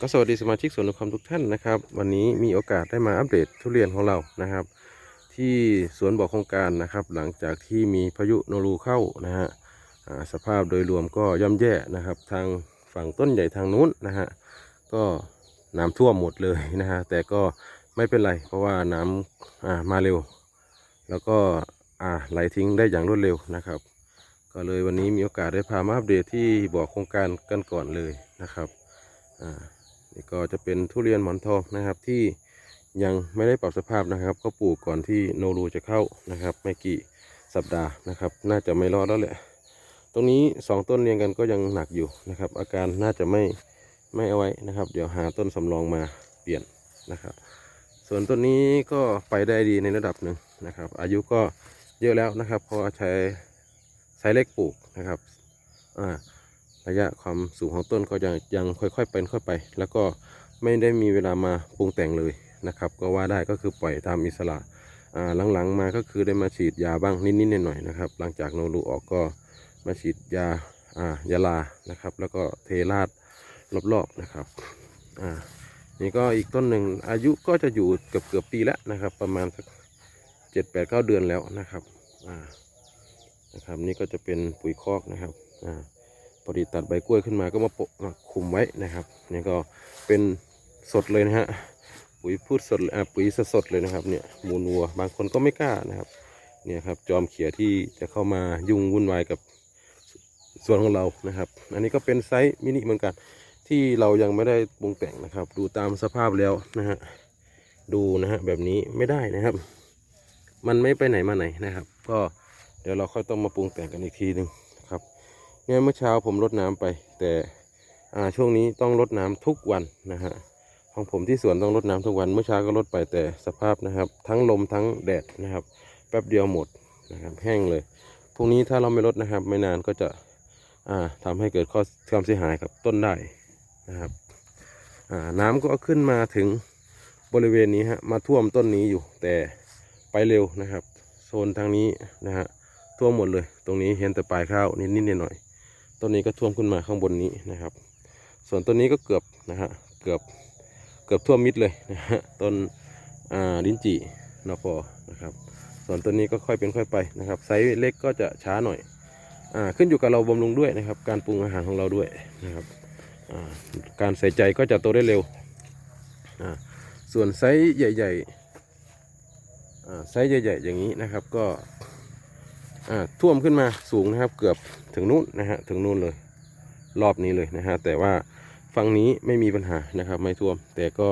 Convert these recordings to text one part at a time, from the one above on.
ก็สวัสดีสมาชิกสวนนุความทุกท่านนะครับ วันนี้มีโอกาสได้มาอัปเดตทุเรียนของเรานะครับ ที่สวนบ่อโครงการนะครับ หลังจากที่มีพายุโนรูเข้านะฮะสภาพโดยรวมก็ย่ำแย่นะครับ ทางฝั่งต้นใหญ่ทางนู้นนะฮะก็น้ำท่วมหมดเลยนะฮะแต่ก็ไม่เป็นไร เพราะว่าน้ำมาเร็ว แล้วก็ไหลทิ้งได้อย่างรวดเร็วนะครับ ก็เลยวันนี้มีโอกาสได้พามาอัปเดตที่บ่อโครงการกันก่อนเลยนะครับ อ่า นี่ก็จะเป็นทุเรียนหมอนทองนะครับที่ยังไม่ได้ปรับสภาพนะครับ ก็ปลูกก่อนที่โนรูจะเข้านะครับ ไม่กี่สัปดาห์นะครับ น่าจะไม่รอดแล้วแหละ ตรงนี้สองต้นเรียงกันก็ยังหนักอยู่นะครับ อาการน่าจะไม่ไม่เอาไว้นะครับ เดี๋ยวหาต้นสำรองมาเปลี่ยนนะครับ ส่วนต้นนี้ก็ไปได้ดีในระดับหนึ่งนะครับ อายุก็เยอะแล้วนะครับเพราะใช้ใช้เล็กปลูกนะครับอ่า ระยะความสูงของต้นก็ยังยังค่อยๆเป็นค่อยไป แล้วก็ไม่ได้มีเวลามาปรุงแต่งเลยนะครับ ก็ว่าได้ก็คือปล่อยตามอิสระหลังๆมาก็คือได้มาฉีดยาบ้างนิดๆหน่อยๆนะครับ หลังจากโนรูออกก็มาฉีดยาอ่ายาลานะครับ แล้วก็เทราดรอบๆนะครับอ่านี่ก็อีกต้นหนึ่งอายุก็จะอยู่เกือบเกือบๆปีแล้วนะครับ ประมาณสักเจ็ดแปดเก้าเดือนแล้วนะครับอ่านะครับ นี่ก็จะเป็นปุ๋ยคอกนะครับอ่า พอดีตัดใบกล้วยขึ้นมาก็มาโปะคุมไว้นะครับนี่ก็เป็นสดเลยนะฮะปุ๋ยพูดสดอะปุ๋ยสดเลยนะครับเนี่ยมูลวัว บางคนก็ไม่กล้านะครับเนี่ยครับจอมเขียที่จะเข้ามายุ่งวุ่นวายกับส่วนของเรานะครับ อันนี้ก็เป็นไซส์มินิเหมือนกัน ที่เรายังไม่ได้ปรุงแต่งนะครับ ดูตามสภาพแล้วนะฮะดูนะฮะแบบนี้ไม่ได้นะครับ มันไม่ไปไหนมาไหนนะครับ ก็เดี๋ยวเราค่อยต้องมาปรุงแต่งกันอีกทีหนึ่ง เนี่ยเมื่อเช้าผมรดน้ำไป แต่อ่าช่วงนี้ต้องรดน้ำทุกวันนะฮะของผมที่สวนต้องรดน้ำทุกวันเมื่อเช้าก็รดไปแต่สภาพนะครับ ทั้งลมทั้งแดดนะครับ แป๊บเดียวหมดนะครับแห้งเลยพรุ่งนี้ถ้าเราไม่รดนะครับ ไม่นานก็จะอ่าทำให้เกิดข้อความเสียหายกับต้นได้นะครับอ่าน้ำก็ขึ้นมาถึงบริเวณนี้ฮะมาท่วมต้นนี้อยู่แต่ไปเร็วนะครับ โซนทางนี้นะฮะท่วมหมดเลย ตรงนี้เห็นแต่ปลายข้าวนิดนิดหน่อย ต้นนี้ก็ท่วมขึ้นมาข้างบนนี้นะครับ ส่วนต้นนี้ก็เกือบนะฮะเกือบเกือบท่วมมิดเลยนะฮะต้นอ่าลิ้นจี่นอพอนะครับ ส่วนต้นนี้ก็ค่อยเป็นค่อยไปนะครับ ไซส์เล็กก็จะช้าหน่อยอ่าขึ้นอยู่กับเราบำรุงด้วยนะครับ การปรุงอาหารของเราด้วยนะครับอ่าการใส่ใจก็จะโตได้เร็วอ่าส่วนไซส์ใหญ่ๆอ่าไซส์ใหญ่ ๆ อย่างนี้นะครับก็ ท่วมขึ้นมาสูงนะครับ เกือบถึงนู่นนะฮะถึงนู่นเลย รอบนี้เลยนะฮะแต่ว่าฝั่งนี้ไม่มีปัญหานะครับ ไม่ท่วม แต่ก็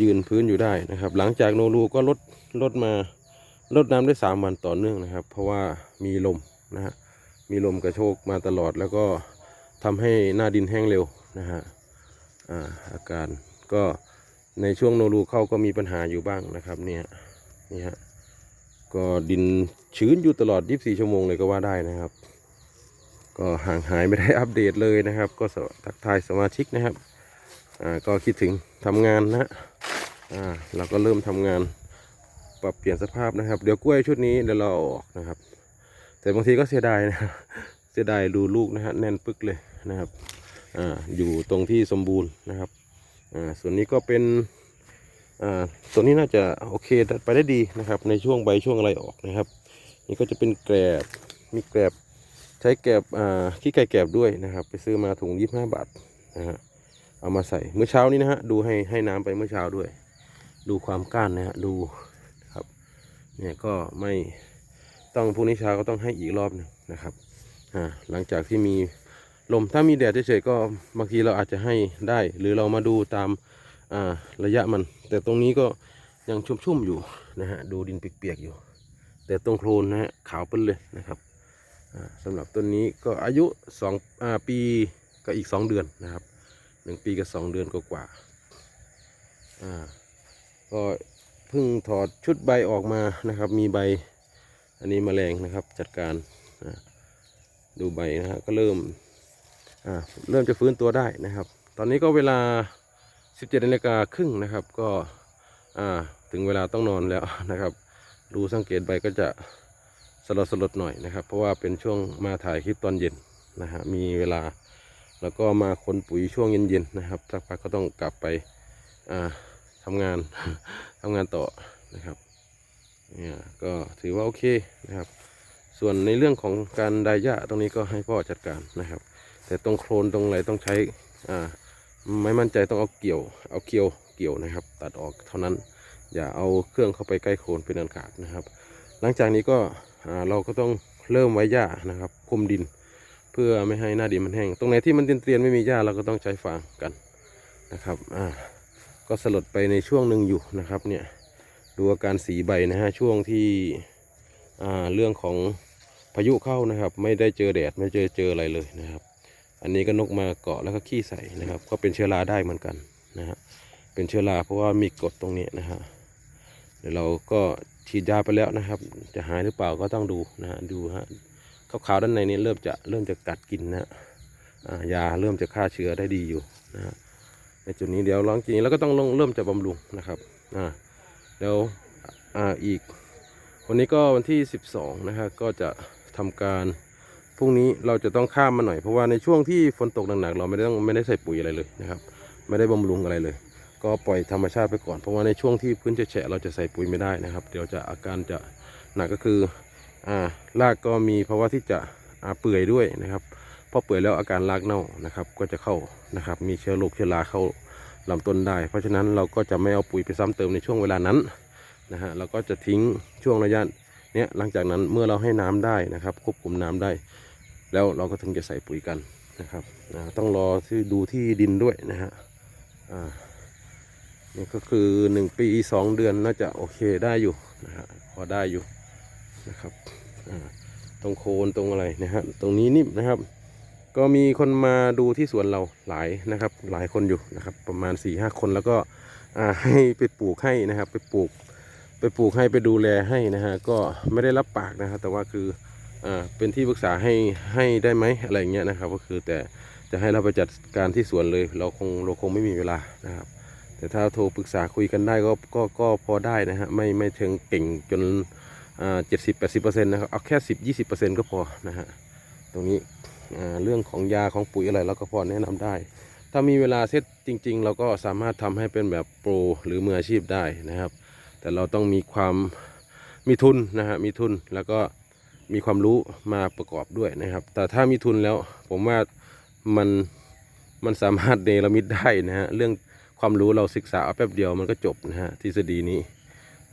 ยืนพื้นอยู่ได้นะครับ หลังจากโนรูก็ลดลดมาลดน้ำได้สามวันต่อเนื่องนะครับ เพราะว่ามีลมนะฮะมีลมกระโชกมาตลอดแล้วก็ทำให้หน้าดินแห้งเร็วนะฮะอ่าอาการก็ในช่วงโนรูเข้าก็มีปัญหาอยู่บ้างนะครับเนี่ยนี่ฮะ ก็ดินชื้นอยู่ตลอด 24 ชั่วโมงเลยก็ว่าได้นะครับ ก็ห่างหายไม่ได้อัปเดตเลยนะครับ ก็ทักทายสมาชิกนะครับอ่าก็คิดถึงทำงานนะอ่าเราก็เริ่มทำงานปรับเปลี่ยนสภาพนะครับ เดี๋ยวกล้วยชุดนี้เดี๋ยวเราออกนะครับ แต่บางทีก็เสียดายนะเสียดายดูลูกนะฮะแน่นปึกเลยนะครับอ่าอยู่ตรงที่สมบูรณ์นะครับอ่าส่วนนี้ก็เป็น ตัวนี้น่าจะโอเคไปได้ดีนะครับ ในช่วงใบช่วงอะไรออกนะครับ นี่ก็จะเป็นแกลบมีแกลบใช้แกลบขี้ไก่แกลบด้วยนะครับ ไปซื้อมาถุงยี่ห้าบาทนะฮะเอามาใส่เมื่อเช้านี้นะฮะดูให้ให้น้ำไปเมื่อเช้าด้วย ดูความก้านนะฮะดูครับเนี่ยก็ไม่ต้องพรุ่งนี้เช้าก็ต้องให้อีกรอบหนึ่งนะครับอ่าหลังจากที่มีลมถ้ามีแดดเฉยๆก็บางทีเราอาจจะให้ได้ หรือเรามาดูตาม ระยะมัน แต่ตรงนี้ก็ยังชุ่มๆอยู่นะฮะดูดินเปียกๆอยู่ แต่ตรงโคลนนะฮะขาวเปิ้ลเลยนะครับอ่าสำหรับต้นนี้ก็อายุสองอ่าปีกับอีกสองเดือนนะครับหนึ่งปีกับสองเดือนกว่าๆอ่าก็เพิ่งถอดชุดใบออกมานะครับ มีใบอันนี้แมลงนะครับจัดการดูใบนะฮะก็เริ่มเริ่มจะฟื้นตัวได้นะครับ ตอนนี้ก็เวลา 17นาฬิกาครึ่งนะครับ ก็ถึงเวลาต้องนอนแล้วนะครับ ดูสังเกตใบก็จะสลดสลดหน่อยนะครับ เพราะว่าเป็นช่วงมาถ่ายคลิปตอนเย็นนะฮะมีเวลาแล้วก็มาขนปุ๋ยช่วงเย็นๆนะครับสักพักก็ต้องกลับไปอ่าทำงานทำงานต่อนะครับเนี่ยก็ถือว่าโอเคนะครับ ส่วนในเรื่องของการไดหญ้าตรงนี้ก็ให้พ่อจัดการนะครับ แต่ตรงโครนตรงไหนต้องใช้อ่า ไม่มั่นใจต้องเอาเกี่ยว เอาเกี่ยวเกี่ยวนะครับ ตัดออกเท่านั้น อย่าเอาเครื่องเข้าไปใกล้โคนเป็นอันขาดนะครับ หลังจากนี้ก็เราก็ต้องเริ่มไว้หญ้านะครับคุมดิน เพื่อไม่ให้หน้าดินมันแห้ง ตรงไหนที่มันเตียนๆไม่มีหญ้าเราก็ต้องใช้ฟางกันนะครับอ่าก็สลดไปในช่วงหนึ่งอยู่นะครับเนี่ยดูอาการสีใบนะฮะช่วงที่อ่าเรื่องของพายุเข้านะครับ ไม่ได้เจอแดดไม่เจอเจออะไรเลยนะครับ อันนี้ก็นกมาเกาะแล้วก็ขี้ใส่นะครับ ก็เป็นเชื้อราได้เหมือนกันนะฮะเป็นเชื้อราเพราะว่ามีกรดตรงนี้นะฮะเดี๋ยวเราก็ฉีดยาไปแล้วนะครับ จะหายหรือเปล่าก็ต้องดูนะฮะดูฮะขาวๆด้านในนี้เริ่มจะเริ่มจะกัดกินนะอ่ายาเริ่มจะฆ่าเชื้อได้ดีอยู่นะฮะในจุดนี้เดี๋ยวลองกินแล้วก็ต้องลงเริ่มจะบำรุงนะครับอ่าเดี๋ยวอ่าอีก วันนี้ก็วันที่ 12นะครับก็จะทำการ พรุ่งนี้เราจะต้องข้ามมาหน่อยเพราะว่าในช่วงที่ฝนตกหนักๆเราไม่ได้ต้องไม่ได้ใส่ปุ๋ยอะไรเลยนะครับ ไม่ได้บำรุงอะไรเลย ก็ปล่อยธรรมชาติไปก่อนเพราะว่าในช่วงที่พื้นจะแฉะเราจะใส่ปุ๋ยไม่ได้นะครับ เดี๋ยวจะอาการจะหนักก็คืออ่ารากก็มีภาวะที่จะอาเปื่อยด้วยนะครับพอเปื่อยแล้วอาการรากเน่านะครับ ก็จะเข้านะครับ มีเชื้อโรคเชื้อราเข้าลำต้นได้ เพราะฉะนั้นเราก็จะไม่เอาปุ๋ยไปซ้ำเติมในช่วงเวลานั้นนะฮะเราก็จะทิ้งช่วงระยะเนี้ยหลังจากนั้นเมื่อเราให้น้ำได้นะครับ ควบคุมน้ำได้ แล้วเราก็ถึงจะใส่ปุ๋ยกันนะครับต้องรอที่ดูที่ดินด้วยนะฮะอ่านี่ก็คือหนึ่งปีสองเดือนน่าจะโอเคได้อยู่นะฮะพอได้อยู่นะครับอ่าตรงโคนตรงอะไรนะฮะตรงนี้นิ่มนะครับ ก็มีคนมาดูที่สวนเราหลายนะครับ หลายคนอยู่นะครับ ประมาณ4ี่ห้าคนแล้วก็ให้ไปปลูกให้นะครับ ไปปลูก ไปปลูกให้ไปดูแลให้นะฮะก็ไม่ได้รับปากนะครับแต่ว่าคือ เป็นที่ปรึกษาให้ให้ได้ไหมอะไรเงี้ยนะครับ ก็คือแต่จะให้เราไปจัดการที่สวนเลย เราคงเราคงไม่มีเวลานะครับ แต่ถ้าโทรปรึกษาคุยกันได้ก็ก็ก็พอได้นะฮะไม่ไม่เชิงเก่งจนเจ็ดสิบแปดสิบเปอร์เซ็นต์นะครับเอาแค่สิบยี่สิบเปอร์เซ็นต์ก็พอนะฮะตรงนี้เรื่องของยาของปุ๋ยอะไรเราก็พอแนะนำได้ ถ้ามีเวลาเซตจริง ๆ เราก็สามารถทำให้เป็นแบบโปรหรือมืออาชีพได้นะครับ แต่เราต้องมีความมีทุนนะฮะมีทุนแล้วก็ มีความรู้มาประกอบด้วยนะครับ แต่ถ้ามีทุนแล้วผมว่ามันมันสามารถเนรมิตได้นะฮะเรื่องความรู้เราศึกษาเอาแป๊บเดียวมันก็จบนะฮะทฤษฎีนี้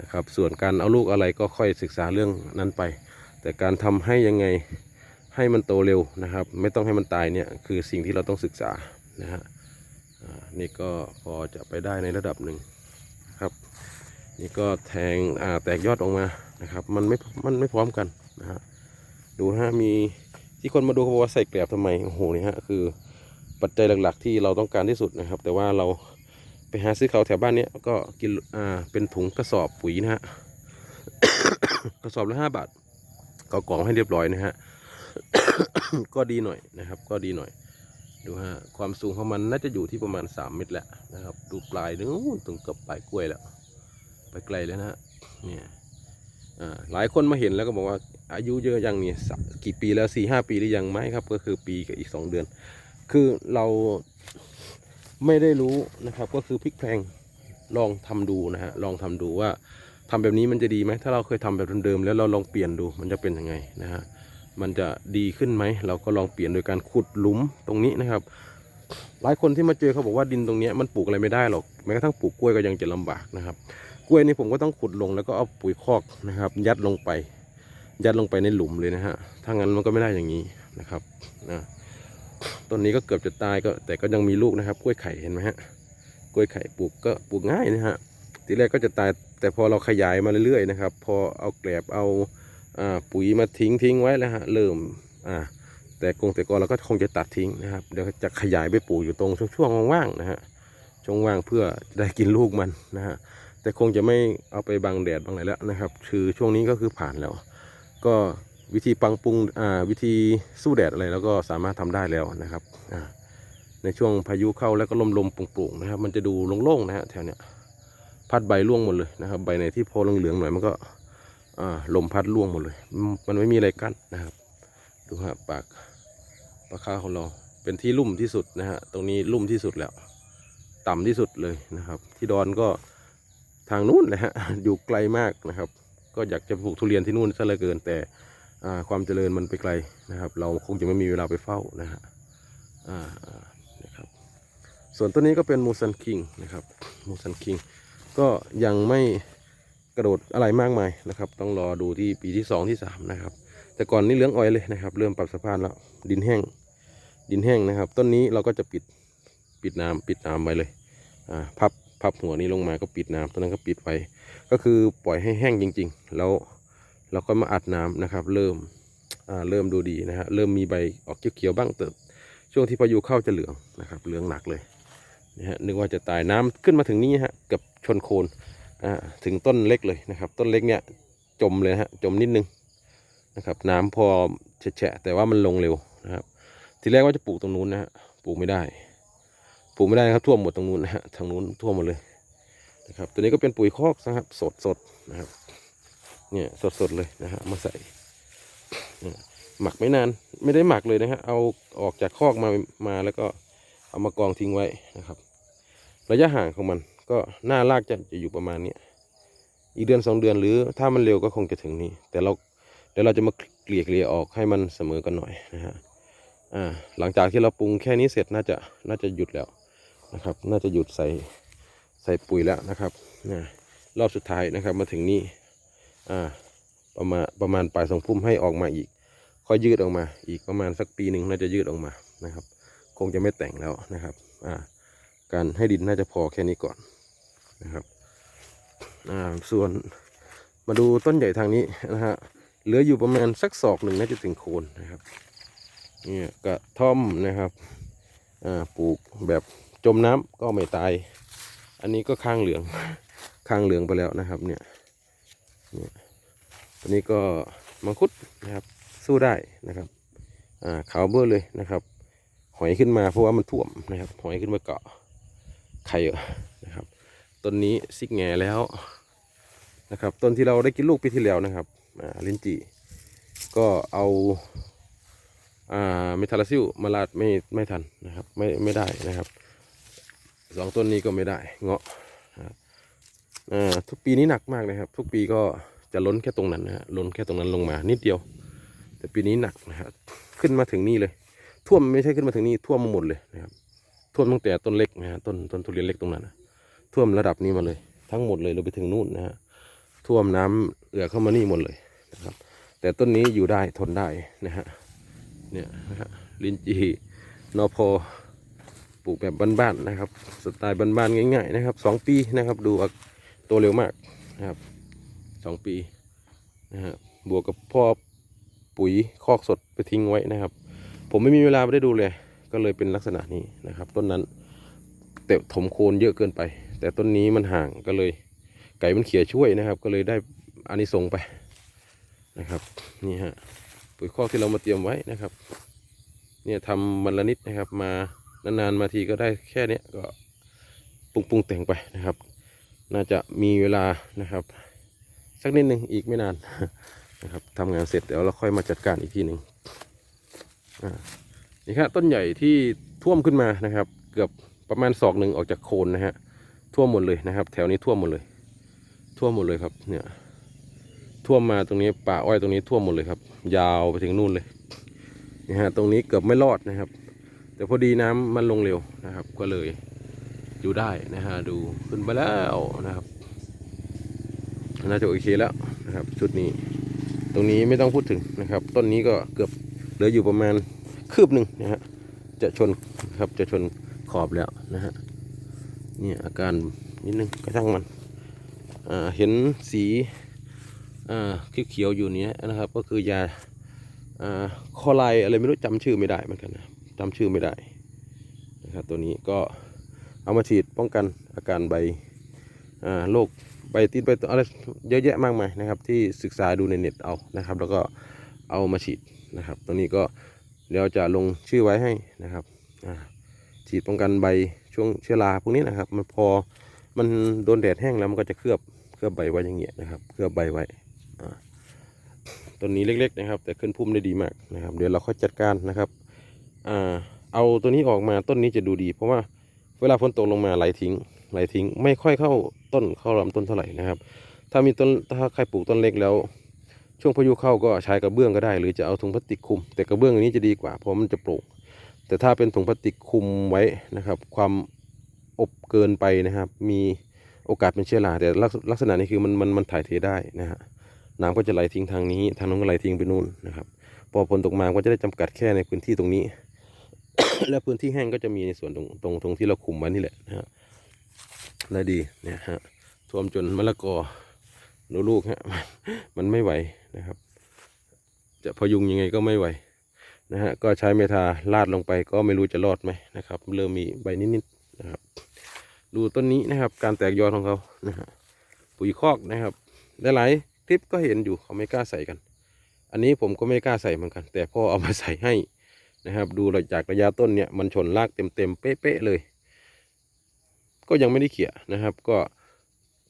นะครับ ส่วนการเอาลูกอะไรก็ค่อยศึกษาเรื่องนั้นไป แต่การทำให้ยังไงให้มันโตเร็วนะครับ ไม่ต้องให้มันตายเนี่ยคือสิ่งที่เราต้องศึกษานะฮะนี่ก็พอจะไปได้ในระดับหนึ่งครับ นี่ก็แทงแตกยอดออกมานะครับ มันไม่มันไม่พร้อมกัน นะฮะดูฮะมีที่คนมาดูเขาบอกว่าใส่แกลบทำไมโอ้โหนี่ฮะคือปัจจัยหลักๆที่เราต้องการที่สุดนะครับ แต่ว่าเราไปหาซื้อเขาแถวบ้านเนี้ยก็กินอ่าเป็นถุงกระสอบปุ๋ยนะฮะกระสอบละห้าบาทก็กรองให้เรียบร้อยนะฮะก็ดีหน่อยนะครับ ก็ดีหน่อย ดูฮะความสูงของมันน่าจะอยู่ที่ประมาณ 3 เมตรแหละนะครับ ดูปลายนู้นตรงกับปลายกล้วยแล้ว ไปไกลแล้วนะฮะเนี่ย หลายคนมาเห็นแล้วก็บอกว่าอายุเยอะยังนี่กี่ปีแล้วสี่ห้าปีหรือยังไหมครับ ก็คือปีกับอีกสองเดือน คือเราไม่ได้รู้นะครับ ก็คือพลิกแพลงลองทำดูนะฮะลองทำดูว่าทำแบบนี้มันจะดีไหมถ้าเราเคยทำแบบเดิมๆแล้วเราลองเปลี่ยนดูมันจะเป็นยังไงนะฮะมันจะดีขึ้นไหมเราก็ลองเปลี่ยนโดยการขุดหลุมตรงนี้นะครับ หลายคนที่มาเจอเขาบอกว่าดินตรงนี้มันปลูกอะไรไม่ได้หรอกแม้กระทั่งปลูกกล้วยก็ยังจะลำบากนะครับ กล้วยนี่ผมก็ต้องขุดลงแล้วก็เอาปุ๋ยคอกนะครับ ยัดลงไป ยัดลงไปในหลุมเลยนะฮะถ้างั้นมันก็ไม่ได้อย่างนี้นะครับนะต้นนี้ก็เกือบจะตายก็แต่ก็ยังมีลูกนะครับ กล้วยไข่เห็นไหมฮะกล้วยไข่ปลูกก็ปลูกง่ายนะฮะทีแรกก็จะตายแต่พอเราขยายมาเรื่อยๆนะครับ พอเอาแกลบเอาอ่าปุ๋ยมาทิ้งทิ้งไว้แล้วฮะเริ่มอ่าแต่กงแต่ก่อนเราก็คงจะตัดทิ้งนะครับเดี๋ยวจะขยายไปปลูกอยู่ตรงช่วงๆว่างๆนะฮะช่วงว่างเพื่อจะได้กินลูกมันนะฮะ แต่คงจะไม่เอาไปบังแดดบังอะไรแล้วนะครับ คือช่วงนี้ก็คือผ่านแล้ว ก็วิธีปังปรุงอ่าวิธีสู้แดดอะไรแล้วก็สามารถทำได้แล้วนะครับอ่าในช่วงพายุเข้าแล้วก็ลมลมโปร่งๆนะครับ มันจะดูโล่งๆนะฮะแถวเนี้ยพัดใบร่วงหมดเลยนะครับ ใบไหนที่พอเหลืองๆหน่อยมันก็อ่าลมพัดร่วงหมดเลย มันไม่มีอะไรกั้นนะครับ ดูฮะปากปากข้าของเราเป็นที่ลุ่มที่สุดนะฮะตรงนี้ลุ่มที่สุดแล้ว ต่ำที่สุดเลยนะครับ ที่ดอนก็ ทางนู้นเลยฮะอยู่ไกลมากนะครับ ก็อยากจะปลูกทุเรียนที่นู่นซะเหลือเกิน แต่ความเจริญมันไปไกลนะครับ เราคงจะไม่มีเวลาไปเฝ้านะฮะนะครับส่วนต้นนี้ก็เป็นมูซันคิงนะครับมูซันคิงก็ยังไม่กระโดดอะไรมากมายนะครับ ต้องรอดูที่ปีที่สองที่สามนะครับ แต่ก่อนนี่เหลืองอ่อยเลยนะครับ เริ่มปรับสภาพแล้วดินแห้งดินแห้งนะครับ ต้นนี้เราก็จะปิดปิดน้ำปิดน้ำไว้เลยอ่าพับ พับหัวนี้ลงมาก็ปิดน้ำต้นนั้นก็ปิดไว้ ก็คือปล่อยให้แห้งจริง ๆ แล้วเราก็มาอัดน้ำนะครับ เริ่มเริ่มดูดีนะฮะเริ่มมีใบออกเขียวๆบ้างเติบช่วงที่พายุเข้าจะเหลืองนะครับเหลืองหนักเลยนะฮะนึกว่าจะตายน้ำขึ้นมาถึงนี้ฮะเกับชนโคนอ่าถึงต้นเล็กเลยนะครับ ต้นเล็กเนี่ยจมเลยฮะจมนิดนึงนะครับ น้ำพอแฉะแต่ว่ามันลงเร็วนะครับ ทีแรกว่าจะปลูกตรงนู้นนะฮะปลูกไม่ได้ ปลูกไม่ได้นะครับท่วมหมดตรงนู้นนะฮะทางนู้นท่วมหมดเลยนะครับ ตัวนี้ก็เป็นปุ๋ยคอกนะครับ สดสดนะครับ เนี่ยสดสดเลยนะฮะมาใส่หมักไม่นานไม่ได้หมักเลยนะฮะเอาออกจากคอกมามาแล้วก็เอามากองทิ้งไว้นะครับ ระยะห่างของมันก็หน้ารากจะจะอยู่ประมาณนี้อีกเดือนสองเดือนหรือถ้ามันเร็วก็คงจะถึงนี้ แต่เราเดี๋ยวเราจะมาเกลี่ยเกลี่ยออกให้มันเสมอกันหน่อยนะฮะอ่าหลังจากที่เราปรุงแค่นี้เสร็จน่าจะน่าจะหยุดแล้ว นะครับ น่าจะหยุดใส่ใส่ปุ๋ยแล้วนะครับนะรอบสุดท้ายนะครับมาถึงนี่อ่าประมาณประมาณปลายสองพุ่มให้ออกมาอีก ค่อยยืดออกมา อีกประมาณสักปีหนึ่งน่าจะยืดออกมานะครับ คงจะไม่แต่งแล้วนะครับอ่าการให้ดินน่าจะพอแค่นี้ก่อนนะครับอ่าส่วนมาดูต้นใหญ่ทางนี้นะฮะเหลืออยู่ประมาณสักศอกหนึ่งน่าจะถึงโคนนะครับเนี่ยกระท่อมนะครับอ่าปลูกแบบ จมน้ำก็ไม่ตาย อันนี้ก็ข้างเหลือง ข้างเหลืองไปแล้วนะครับเนี่ยเนี่ยอันนี้ก็มังคุดนะครับ สู้ได้นะครับอ่าขาวเบ้อเลยนะครับ หอยขึ้นมาเพราะว่ามันท่วมนะครับ หอยขึ้นมาเกาะไข่นะครับ ต้นนี้ซิกแง่แล้วนะครับ ต้นที่เราได้กินลูกปีที่แล้วนะครับอ่าลินจีก็เอาอ่าเมทาลซิลมาลาดไม่ไม่ทันนะครับ ไม่ไม่ได้นะครับ สองต้นนี้ก็ไม่ได้ เงาะอ่าทุกปีนี้หนักมากนะครับ ทุกปีก็จะล้นแค่ตรงนั้นนะฮะล้นแค่ตรงนั้นลงมานิดเดียว แต่ปีนี้หนักนะครับขึ้นมาถึงนี่เลย ท่วมไม่ใช่ขึ้นมาถึงนี่ท่วมมาหมดเลยนะครับ ท่วมตั้งแต่ต้นเล็กนะฮะต้นต้นทุเรียนเล็กตรงนั้นนะท่วมระดับนี้มาเลย ทั้งหมดเลยเราไปถึงนู่นนะฮะท่วมน้ำเอือเข้ามานี่หมดเลยนะครับ แต่ต้นนี้อยู่ได้ทนได้นะฮะเนี่ยนะฮะลินจีนอพอ ลูกแบบบ้านๆนะครับ สไตล์บ้านๆง่ายๆนะครับสองปีนะครับดูว่าโตเร็วมากนะครับสองปีนะฮะบวกกับพ่อปุ๋ยคอกสดไปทิ้งไว้นะครับ ผมไม่มีเวลาไม่ได้ดูเลย ก็เลยเป็นลักษณะนี้นะครับ ต้นนั้นเตะถมโคนเยอะเกินไป แต่ต้นนี้มันห่างก็เลย ไก่มันเขี่ยช่วยนะครับ ก็เลยได้อานิสงส์ไปนะครับนี่ฮะปุ๋ยคอกที่เรามาเตรียมไว้นะครับ เนี่ยทำวันละนิดนะครับมา นานๆมาทีก็ได้แค่เนี้ยก็ปรุงปรุงแต่งไปนะครับ น่าจะมีเวลานะครับ สักนิดหนึ่งอีกไม่นานนะครับทำงานเสร็จเดี๋ยวเราค่อยมาจัดการอีกทีหนึ่งนี่ครับต้นใหญ่ที่ท่วมขึ้นมานะครับ เกือบประมาณศอกหนึ่งออกจากโคนนะฮะท่วมหมดเลยนะครับ แถวนี้ท่วมหมดเลย ท่วมหมดเลยครับเนี่ยท่วมมาตรงนี้ป่าอ้อยตรงนี้ท่วมหมดเลยครับ ยาวไปถึงนู่นเลยนี่ฮะตรงนี้เกือบไม่รอดนะครับ แต่พอดีน้ำมันลงเร็วนะครับ ก็เลยอยู่ได้นะฮะดูขึ้นไปแล้วนะครับน่าจะโอเคแล้วนะครับชุดนี้ ตรงนี้ไม่ต้องพูดถึงนะครับ ต้นนี้ก็เกือบเหลืออยู่ประมาณคืบหนึ่งนะฮะจะชนครับจะชนขอบแล้วนะฮะนี่อาการนิดนึงกระทั่งมันอ่าเห็นสีอ่าเขียวๆอยู่นี้นะครับ ก็คือยาอ่าคอไลอะไรไม่รู้จำชื่อไม่ได้เหมือนกันนะ จำชื่อไม่ได้นะครับตัวนี้ก็เอามาฉีดป้องกันอาการใบโรคใบติดใบอะไรเยอะแยะมากมายนะครับที่ศึกษาดูในเน็ตเอานะครับ แล้วก็เอามาฉีดนะครับตัวนี้ก็เดี๋ยวจะลงชื่อไว้ให้นะครับฉีดป้องกันใบช่วงเชื้อราพวกนี้นะครับมันพอมันโดนแดดแห้งแล้วมันก็จะเคลือบเคลือบใบไว้อย่างเงี้ยนะครับเคลือบใบไว้ต้นนี้เล็กๆนะครับ แต่ขึ้นพุ่มได้ดีมากนะครับ เดี๋ยวเราค่อยจัดการนะครับ อ่าเอาตัวนี้ออกมาต้นนี้จะดูดี เพราะว่าเวลาฝนตกลงมาไหลทิ้งไหลทิ้ง ไม่ค่อยเข้าต้นเข้าลำต้นเท่าไหร่นะครับ ถ้ามีต้นถ้าใครปลูกต้นเล็กแล้ว ช่วงพายุเข้าก็ใช้กระเบื้องก็ได้ หรือจะเอาถุงพลาสติกคุม แต่กระเบื้องอันนี้จะดีกว่าเพราะมันจะโปร่งแต่ถ้าเป็นถุงพลาสติกคุมไว้นะครับ ความอบเกินไปนะครับ มีโอกาสเป็นเชื้อราแต่ลักษลักษณะนี้คือมันมันมันถ่ายเทได้นะฮะน้ำก็จะไหลทิ้งทางนี้ ทางนู้นก็ไหลทิ้งไปนู่นนะครับ พอฝนตกมาก็จะได้จำกัดแค่ในพื้นที่ตรงนี้ และพื้นที่แห้งก็จะมีในส่วนตรงตรงตรงที่เราคุมไว้นี่แหละนะฮะได้ดีเนี่ยฮะท่วมจนมะละกอดูลูกฮะมันไม่ไหวนะครับ จะพยุงยังไงก็ไม่ไหวนะฮะก็ใช้เมทาลาดลงไปก็ไม่รู้จะรอดไหมนะครับ เริ่มมีใบนิดๆนะครับ ดูต้นนี้นะครับ การแตกยอดของเขานะฮะปุ๋ยคอกนะครับหลายๆคลิปก็เห็นอยู่เขาไม่กล้าใส่กัน อันนี้ผมก็ไม่กล้าใส่เหมือนกัน แต่พ่อเอามาใส่ให้ นะครับ ดูจากระยะต้นเนี่ยมันชนรากเต็มๆเป๊ะๆเลย ก็ยังไม่ได้เขี่ยนะครับ ก็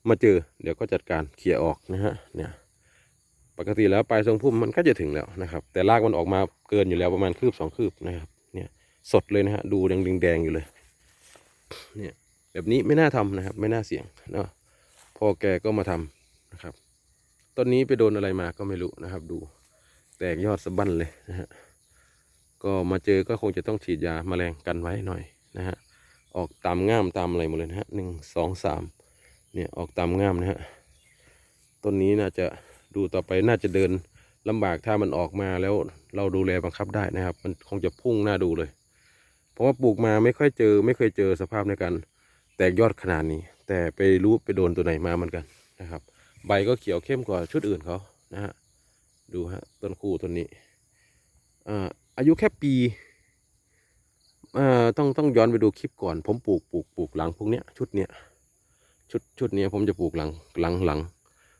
มาเจอเดี๋ยวก็จัดการเขี่ยออกนะฮะเนี่ยปกติแล้วปลายทรงพุ่มมันก็จะถึงแล้วนะครับ แต่รากมันออกมาเกินอยู่แล้วประมาณคืบสองคืบนะครับเนี่ยสดเลยนะฮะดูแดงๆอยู่เลยเนี่ยแบบนี้ไม่น่าทำนะครับ ไม่น่าเสี่ยงเนาะพอแกก็มาทำนะครับต้นนี้ไปโดนอะไรมาก็ไม่รู้นะครับ ดูแตกยอดสะบั้นเลยนะฮะ ก็มาเจอก็คงจะต้องฉีดยาแมลงกันไว้หน่อยนะฮะออกตามง่ามตามอะไรหมดเลยนะฮะหนึ่งสองสามเนี่ยออกตามง่ามนะฮะต้นนี้น่าจะดูต่อไปน่าจะเดินลำบากถ้ามันออกมาแล้วเราดูแลบังคับได้นะครับ มันคงจะพุ่งหน้าดูเลย เพราะว่าปลูกมาไม่ค่อยเจอ ไม่เคยเจอสภาพในการแตกยอดขนาดนี้ แต่ไปรู้ไปโดนตัวไหนมาเหมือนกันนะครับ ใบก็เขียวเข้มกว่าชุดอื่นเขานะฮะดูฮะต้นคู่ต้นนี้อ่า อายุแค่ปีอ่าต้องต้องย้อนไปดูคลิปก่อน ผมปลูกปลูกปลูกหลังพวกเนี้ยชุดเนี้ยชุดชุดเนี้ยผมจะปลูกหลังหลังหลัง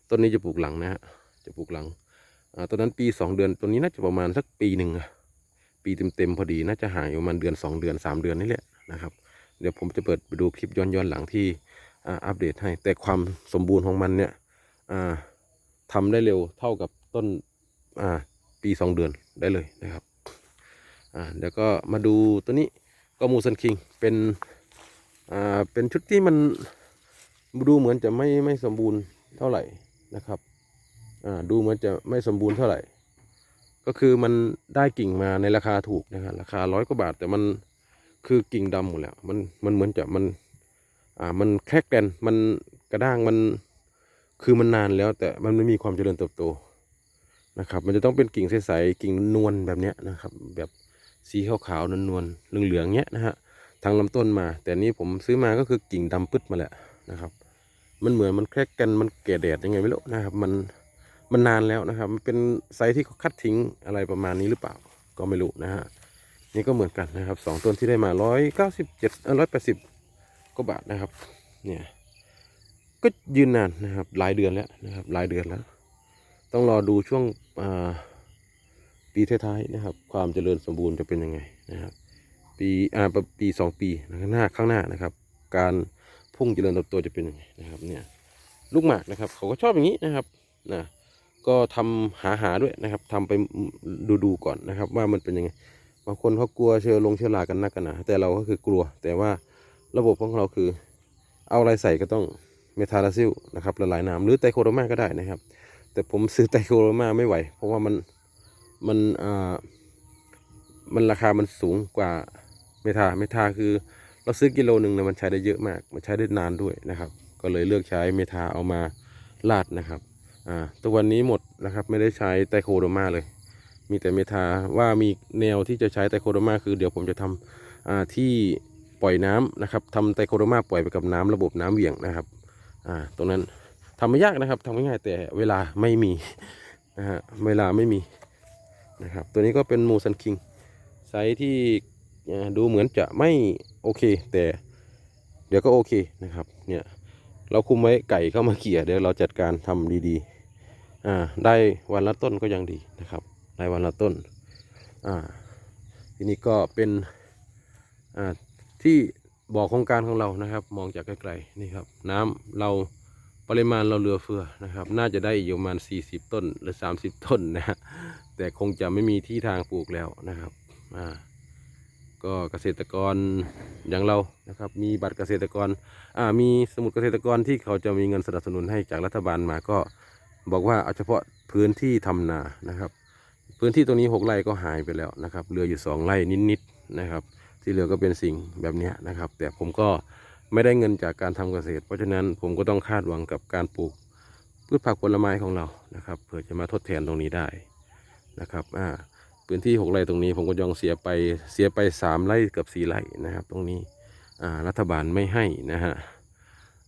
ต้นนี้จะปลูกหลังนะฮะจะปลูกหลังอ่าตอนนั้นปีสองเดือนตัวนี้น่าจะประมาณสักปีหนึ่งปีเต็มเต็มๆพอดีน่าจะห่างอยู่ประมาณเดือนสองเดือนสามเดือนนี่แหละนะครับ เดี๋ยวผมจะเปิดไปดูคลิปย้อนย้อนหลังที่อ่าอัปเดตให้ แต่ความสมบูรณ์ของมันเนี่ยอ่าทำได้เร็วเท่ากับต้นอ่าปีสองเดือนได้เลยนะครับ อ่าเดี๋ยวก็มาดูตัวนี้ก็มูซันคิงเป็นอ่าเป็นชุดที่มันดูเหมือนจะไม่ไม่สมบูรณ์เท่าไหร่นะครับอ่าดูเหมือนจะไม่สมบูรณ์เท่าไหร่ ก็คือมันได้กิ่งมาในราคาถูกนะครับราคาร้อยกว่าบาท แต่มันคือกิ่งดำหมดแล้วมันมันเหมือนจะมันอ่ามันแค่แกนมันกระด้างมันคือมันนานแล้ว แต่มันไม่มีความเจริญเติบโตนะครับ มันจะต้องเป็นกิ่งใสๆกิ่งนวลแบบเนี้ยนะครับ แบบ สีขาวๆนวลๆเหลืองๆเนี้ยนะฮะทางลำต้นมา แต่นี้ผมซื้อมาก็คือกิ่งดำปึ๊ดมาแหละนะครับ มันเหมือนมันแค่แกนมันแก่แดดยังไงไม่รู้นะครับ มันมันนานแล้วนะครับ มันเป็นไซส์ที่เขาคัดทิ้งอะไรประมาณนี้หรือเปล่าก็ไม่รู้นะฮะนี่ก็เหมือนกันนะครับสองต้นที่ได้มาร้อยเก้าสิบเจ็ดร้อยแปดสิบกว่าบาทนะครับ เนี่ยก็ยืนนานนะครับหลายเดือนแล้วนะครับหลายเดือนแล้ว ต้องรอดูช่วงอ่า ปีท้ายๆนะครับ ความเจริญสมบูรณ์จะเป็นยังไงนะครับ ปีอ่าปีสองปีข้างหน้าข้างหน้านะครับ การพุ่งเจริญเติบโตจะเป็นยังไงนะครับ เนี่ยลูกหมากนะครับ เขาก็ชอบอย่างนี้นะครับนะก็ทำหาหาด้วยนะครับทำไปดูดูๆก่อนนะครับ ว่ามันเป็นยังไงบางคนเขากลัวเชื้อลงเชื้อรากันนักกันนะแต่เราก็คือกลัว แต่ว่าระบบของเราคือ เอาอะไรใส่ก็ต้องเมทาลาซิลนะครับละลายน้ำหรือไตโคโดมาก็ได้นะครับ แต่ผมซื้อไตโคโดมาไม่ไหว เพราะว่ามัน มันอ่ามันราคามันสูงกว่าเมทาเมทาคือเราซื้อกิโลหนึ่งเนี่ยมันใช้ได้เยอะมาก มันใช้ได้นานด้วยนะครับ ก็เลยเลือกใช้เมทาเอามาลาดนะครับอ่าตัววันนี้หมดนะครับไม่ได้ใช้ไตโคโดมาเลย มีแต่เมทาว่ามีแนวที่จะใช้ไตโคโดมาคือเดี๋ยวผมจะทำอ่าที่ปล่อยน้ำนะครับทำไตโคโดมาปล่อยไปกับน้ำระบบน้ำเหวี่ยงนะครับอ่าตรงนั้นทำไม่ยากนะครับทำง่ายแต่เวลาไม่มีนะฮะเวลาไม่มี นะครับ ตัวนี้ก็เป็นมูซันคิงไซส์ที่ดูเหมือนจะไม่โอเค แต่เดี๋ยวก็โอเคนะครับ เนี่ยเราคุมไว้ไก่เข้ามาเขี่ยเดี๋ยวเราจัดการทำดีๆอ่าได้วันละต้นก็ยังดีนะครับรายวันละต้นอ่าทีนี้ก็เป็นอ่าที่บ่อโครงการของเรานะครับ มองจากไกลๆนี่ครับ น้ำเราปริมาณเราเหลือเฟือนะครับ น่าจะได้อยู่ประมาณ 40 ต้นหรือ 30 ต้นนะฮะ แต่คงจะไม่มีที่ทางปลูกแล้วนะครับอ่าก็เกษตรกรอย่างเรานะครับ มีบัตรเกษตรกรอ่ามีสมุดเกษตรกรที่เขาจะมีเงินสนับสนุนให้จากรัฐบาลมาก็บอกว่าเอาเฉพาะพื้นที่ทำนานะครับ พื้นที่ตรงนี้หกไร่ก็หายไปแล้วนะครับเหลืออยู่สองไร่นิดๆนะครับ ที่เหลือก็เป็นสิ่งแบบนี้นะครับ แต่ผมก็ไม่ได้เงินจากการทำเกษตร เพราะฉะนั้นผมก็ต้องคาดหวังกับการปลูกพืชผักผลไม้ของเรานะครับเพื่อจะมาทดแทนตรงนี้ได้ นะครับอ่าพื้นที่หกไร่ตรงนี้ผมก็ยองเสียไปเสียไปสามไร่เกือบสี่ไร่นะครับ ตรงนี้อ่ารัฐบาลไม่ให้นะฮะ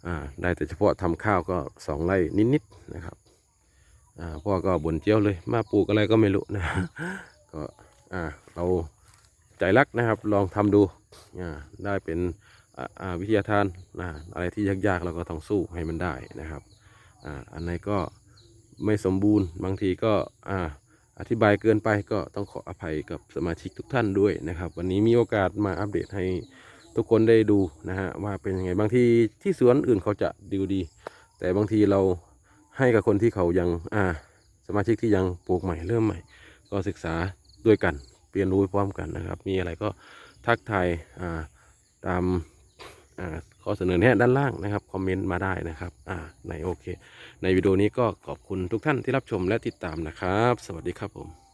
อ่าได้แต่เฉพาะทำข้าวก็สองไร่นิดๆนะครับอ่าพ่อก็บ่นเจียวเลย มาปลูกอะไรก็ไม่รู้นะก็อ่าเราใจรักนะครับลองทำดูอ่าได้เป็นอ่าวิทยาทานนะอะไรที่ยากๆเราก็ต้องสู้ให้มันได้นะครับอ่าอันไหนก็ไม่สมบูรณ์บางทีก็อ่า อธิบายเกินไปก็ต้องขออภัยกับสมาชิกทุกท่านด้วยนะครับ วันนี้มีโอกาสมาอัปเดตให้ทุกคนได้ดูนะฮะว่าเป็นยังไงบางทีที่สวนอื่นเขาจะดีดี แต่บางทีเราให้กับคนที่เขายังอ่าสมาชิกที่ยังปลูกใหม่เริ่มใหม่ ก็ศึกษาด้วยกันเรียนรู้พร้อมกันนะครับ มีอะไรก็ทักทายอ่าตามอ่า ข้อเสนอแนะด้านล่างนะครับคอมเมนต์มาได้นะครับอ่าในโอเค ในวิดีโอนี้ก็ขอบคุณทุกท่านที่รับชมและติดตามนะครับ สวัสดีครับผม